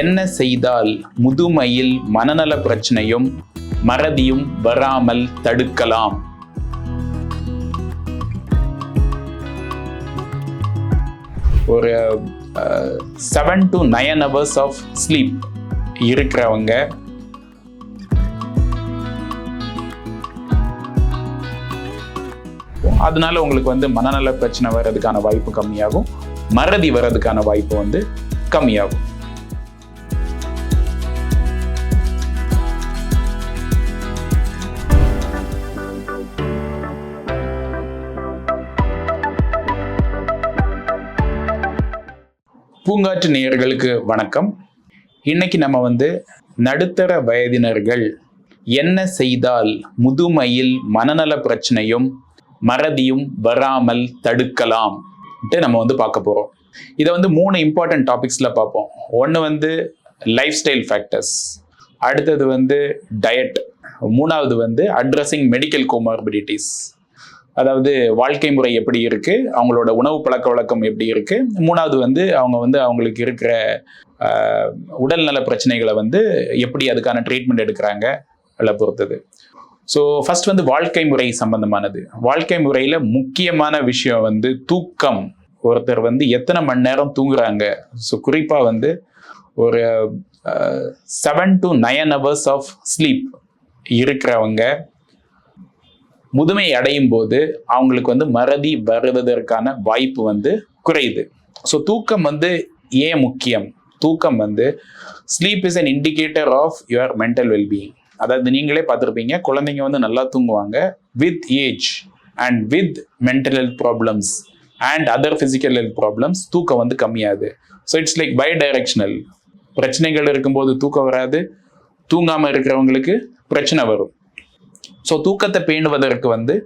என்ன செய்தால் முதுமையில் மனநல பிரச்சனையும் மறதியும் வராமல் தடுக்கலாம். ஒரு seven to nine hours of sleep இருக்கிறவங்க அதனால உங்களுக்கு வந்து மனநல பிரச்சனை வர்றதுக்கான வாய்ப்பு கம்மியாகும். மறதி வர்றதுக்கான வாய்ப்பு வந்து கம்மியாகும். பூங்காற்று நேயர்களுக்கு வணக்கம். இன்னைக்கு நம்ம வந்து நடுத்தர வயதினர்கள் என்ன செய்தால் முதுமையில் மனநல பிரச்சனையும் மறதியும் வராமல் தடுக்கலாம் நம்ம வந்து பார்க்க போறோம். இதை வந்து மூணு இம்பார்ட்டன்ட் டாபிக்ஸ்ல பார்ப்போம். ஒன்று வந்து லைஃப் ஸ்டைல் ஃபேக்டர்ஸ் அடுத்தது வந்து டயட் மூணாவது வந்து அட்ரஸிங் மெடிக்கல் கோமார்பிடிட்டிஸ் அதாவது வாழ்க்கை முறை எப்படி இருக்கு? அவங்களோட உணவு பழக்க வழக்கம் எப்படி இருக்கு? மூணாவது வந்து அவங்க வந்து அவங்களுக்கு இருக்கிற உடல்நல பிரச்சனைகளை வந்து எப்படி அதுக்கான ட்ரீட்மெண்ட் எடுக்கிறாங்க? அதை பொறுத்தது. ஸோ ஃபர்ஸ்ட் வந்து வாழ்க்கை முறை சம்பந்தமானது. வாழ்க்கை முறையில் முக்கியமான விஷயம் வந்து தூக்கம். ஒருத்தர் வந்து எத்தனை மணி நேரம் தூங்குறாங்க? ஸோ குறிப்பாக வந்து ஒரு seven to nine hours of sleep இருக்கிறவங்க முதுமை அடையும் போது அவங்களுக்கு வந்து மறதி வருவதற்கான வாய்ப்பு வந்து குறையுது. ஸோ தூக்கம் வந்து ஏன் முக்கியம்? தூக்கம் வந்து sleep is an indicator of your mental wellbeing அதாவது நீங்களே பார்த்துருப்பீங்க குழந்தைங்க வந்து நல்லா தூங்குவாங்க with age and with mental health problems and other physical health problems தூக்கம் வந்து கம்மியாது so it's like bidirectional பிரச்சனைகள் இருக்கும்போது தூக்கம் வராது தூங்காமல் இருக்கிறவங்களுக்கு பிரச்சனை வரும். ஸோ தூக்கத்தை பேணுவதற்கு வந்து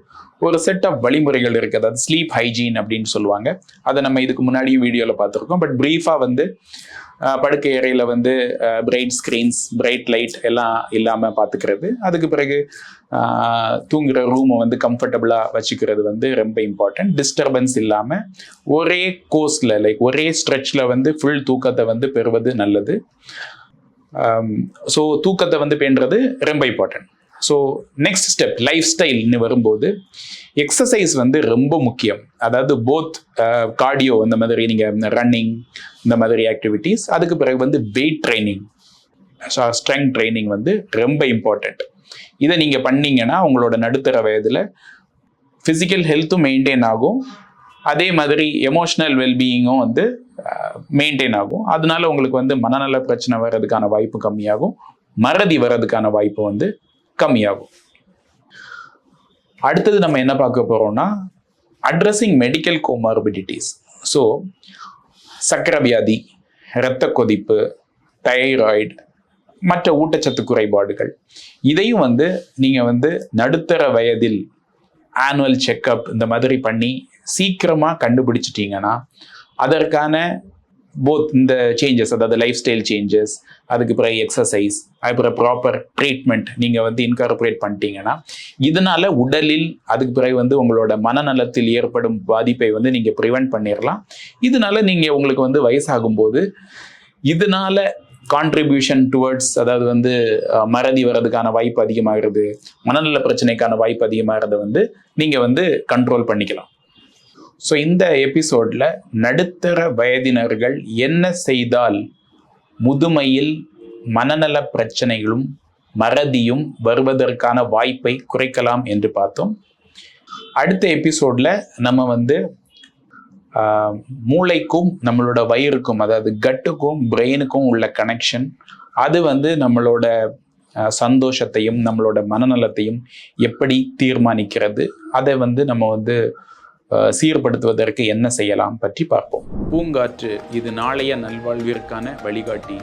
ஒரு செட் ஆஃப் வழிமுறைகள் இருக்குது. அதாவது ஸ்லீப் ஹைஜீன் அப்படின்னு சொல்லுவாங்க. அதை நம்ம இதுக்கு முன்னாடியும் வீடியோவில் பார்த்துருக்கோம். பட் ப்ரீஃபாக வந்து படுக்கை அறையில் வந்து பிரைட் ஸ்க்ரீன்ஸ் பிரைட் லைட் எல்லாம் இல்லாமல் பார்த்துக்கிறது. அதுக்கு பிறகு தூங்குகிற தூங்குற ரூமை வந்து கம்ஃபர்டபுளாக வச்சுக்கிறது வந்து ரொம்ப இம்பார்ட்டன்ட் டிஸ்டர்பன்ஸ் இல்லாமல் ஒரே கோர்ஸில் லைக் ஒரே ஸ்ட்ரெச்சில் வந்து ஃபுல் தூக்கத்தை வந்து பெறுவது நல்லது. ஸோ தூக்கத்தை வந்து பேணுறது ரொம்ப important so next step life ஸ்டைல்னு வரும்போது எக்ஸசைஸ் வந்து ரொம்ப முக்கியம். அதாவது போத் கார்டியோ uh, இந்த மாதிரி நீங்கள் ரன்னிங் இந்த மாதிரி ஆக்டிவிட்டீஸ் அதுக்கு பிறகு வந்து weight training so strength training வந்து ரொம்ப இம்பார்ட்டண்ட் இதை நீங்கள் பண்ணீங்கன்னா உங்களோட நடுத்தர வயதில் ஃபிசிக்கல் ஹெல்த்தும் மெயின்டைன் ஆகும். அதே மாதிரி எமோஷனல் வெல்பீயிங்கும் வந்து uh, மெயின்டைன் ஆகும். அதனால உங்களுக்கு வந்து மனநல பிரச்சனை வர்றதுக்கான வாய்ப்பு கம்மியாகும். மறதி வர்றதுக்கான வாய்ப்பு வந்து கம்மியாகும். அடுத்தது நம்ம என்ன பார்க்க போகிறோம்னா அட்ரஸிங் மெடிக்கல் கோமார்பிடிட்டிஸ் ஸோ சக்கரை வியாதி இரத்த கொதிப்பு தைராய்டு மற்ற ஊட்டச்சத்து குறைபாடுகள். இதையும் வந்து நீங்கள் வந்து நடுத்தர வயதில் ஆனுவல் செக்கப் இந்த மாதிரி பண்ணி சீக்கிரமாக கண்டுபிடிச்சிட்டிங்கன்னா அதற்கான போத் இந்த சேஞ்சஸ் அதாவது லைஃப் ஸ்டைல் சேஞ்சஸ் அதுக்கு பிறகு எக்ஸசைஸ் அதுக்கப்புறம் ப்ராப்பர் ட்ரீட்மெண்ட் நீங்கள் வந்து இன்கார்பரேட் பண்ணிட்டீங்கன்னா இதனால உடலில் அதுக்கு பிறகு வந்து உங்களோட மனநலத்தில் ஏற்படும் பாதிப்பை வந்து நீங்கள் ப்ரிவெண்ட் பண்ணிடலாம் இதனால நீங்கள் உங்களுக்கு வந்து வயசாகும்போது இதனால கான்ட்ரிபியூஷன் டுவர்ட்ஸ் அதாவது வந்து மறதி வர்றதுக்கான வாய்ப்பு அதிகமாகிறது மனநல பிரச்சனைக்கான வாய்ப்பு அதிகமாகிறத வந்து நீங்கள் வந்து கண்ட்ரோல் பண்ணிக்கலாம். ஸோ இந்த எபிசோடில் நடுத்தர வயதினர்கள் என்ன செய்தால் முதுமையில் மனநல பிரச்சனைகளும் மறதியும் வருவதற்கான வாய்ப்பை குறைக்கலாம் என்று பார்த்தோம். அடுத்த எபிசோடில் நம்ம வந்து மூளைக்கும் நம்மளோட வயிறுக்கும் அதாவது கட்டுக்கும் பிரெயினுக்கும் உள்ள கனெக்ஷன் அது வந்து நம்மளோட சந்தோஷத்தையும் நம்மளோட மனநலத்தையும் எப்படி தீர்மானிக்கிறது அதை வந்து நம்ம வந்து சீர்படுத்துவதற்கு என்ன செய்யலாம் பற்றி பார்ப்போம். பூங்காற்று இது நாளைய நல்வாழ்விற்கான வழிகாட்டி.